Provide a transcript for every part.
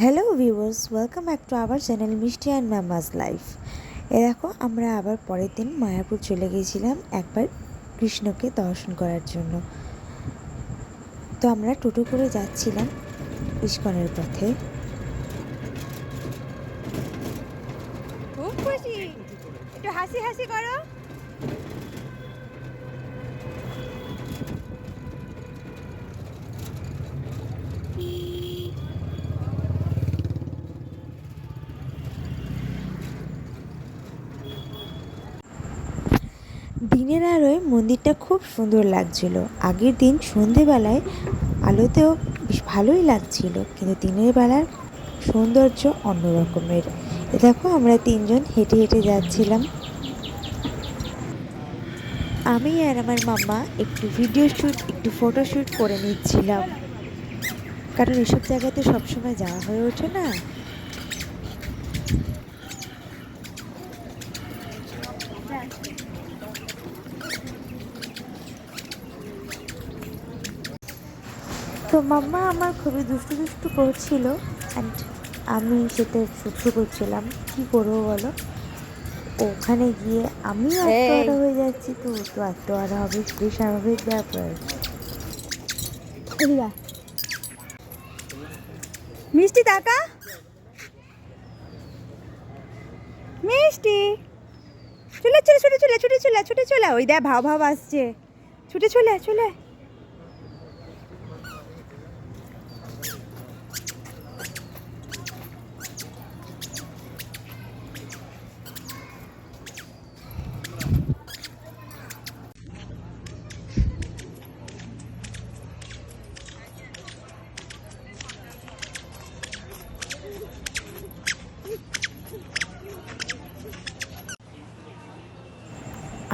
Hello viewers welcome back to our channel Mishti and mama's life এ দেখো, আমরা আবার পরের দিন মায়াপুর চলে গিয়েছিলাম একবার কৃষ্ণকে দর্শন করার জন্য। তো আমরা টোটো করে যাচ্ছিলাম ইস্কনের পথে। খুব খুশি। একটু হাসি হাসি করো। দিনের আলোয় মন্দিরটা খুব সুন্দর লাগছিল। আগের দিন সন্ধেবেলায় আলোতেও বেশ ভালোই লাগছিল, কিন্তু দিনের বেলার সৌন্দর্য অন্য রকমের এ দেখো, আমরা তিনজন হেঁটে হেঁটে যাচ্ছিলাম। আমি আর আমার মাম্মা একটু ভিডিও শ্যুট একটু ফটো শ্যুট করে নিচ্ছিলাম। কারণ এসব জায়গাতে সবসময় যাওয়া হয়ে ওঠে না। তো মাম্মা আমার খুবই দুষ্টু দুষ্টু করছিল অ্যান্ড আমি সেটা সহ্য করছিলাম কি করব বলো ওখানে গিয়ে এই। আত্মহারা হয়ে যাচ্ছি তো তো আত্মহারা হবে খুবই স্বাভাবিক ব্যাপার মিষ্টি টাকা মিষ্টি চলে চলে ছুটে চলে ছুটে চলে ছুটে চলে ওই দেখ ভাও ভাও আসছে ছুটে চলে চলে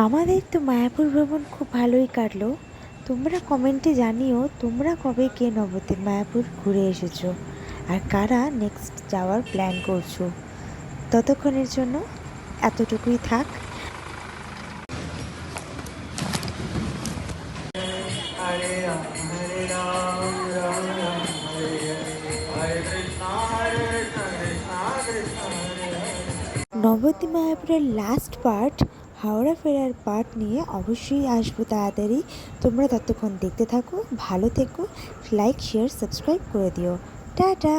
আমাদের তো মায়াপুর ভ্রমণ খুব ভালোই কাটলো। তোমরা কমেন্টে জানিও, তোমরা কবে কে নবদ্বীপ মায়াপুর ঘুরে এসেছ? আর কারা নেক্সট যাওয়ার প্ল্যান করছ? ততক্ষণের জন্য এতটুকুই থাক. নবদ্বীপ মায়াপুরের লাস্ট পার্ট হাওড়া ফেরার পার্ট নিয়ে অবশ্যই আসব তাড়াতাড়ি। তোমরা ততক্ষণ দেখতে থাকো, ভালো থেকো লাইক শেয়ার সাবস্ক্রাইব করে দিও। টাটা!